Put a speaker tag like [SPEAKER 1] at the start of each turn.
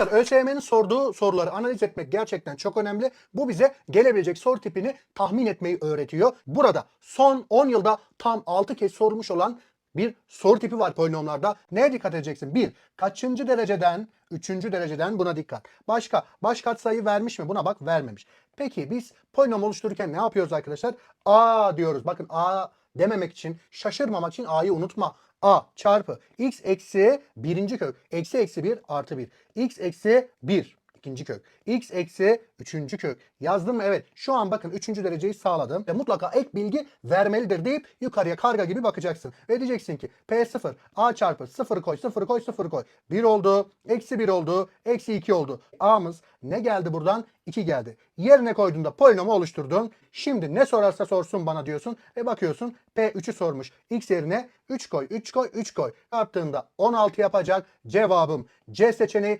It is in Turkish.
[SPEAKER 1] Arkadaşlar ÖSYM'nin sorduğu soruları analiz etmek gerçekten çok önemli. Bu bize gelebilecek soru tipini tahmin etmeyi öğretiyor. Burada son 10 yılda tam 6 kez sorulmuş olan bir soru tipi var polinomlarda. Neye dikkat edeceksin? Bir, kaçıncı dereceden, üçüncü dereceden buna dikkat. Başka, baş katsayı vermiş mi? Buna bak vermemiş. Peki biz polinom oluştururken ne yapıyoruz arkadaşlar? A diyoruz. Bakın A dememek için, şaşırmamak için A'yı unutma. A çarpı x eksi birinci kök eksi eksi 1 artı 1. x eksi 1 ikinci kök. x eksi üçüncü kök. Yazdım mı? Evet. Şu an bakın üçüncü dereceyi sağladım. Ve mutlaka ek bilgi vermelidir deyip yukarıya karga gibi bakacaksın. Ve diyeceksin ki P0 A çarpı 0 koy 0 koy 0 koy. 1 oldu. Eksi 1 oldu. Eksi 2 oldu. A'mız ne geldi buradan? 2 geldi. Yerine koyduğunda polinomu oluşturdun. Şimdi ne sorarsa sorsun bana diyorsun. Ve bakıyorsun P3'ü sormuş. X yerine 3 koy 3 koy 3 koy. Arttığında 16 yapacak. Cevabım C seçeneği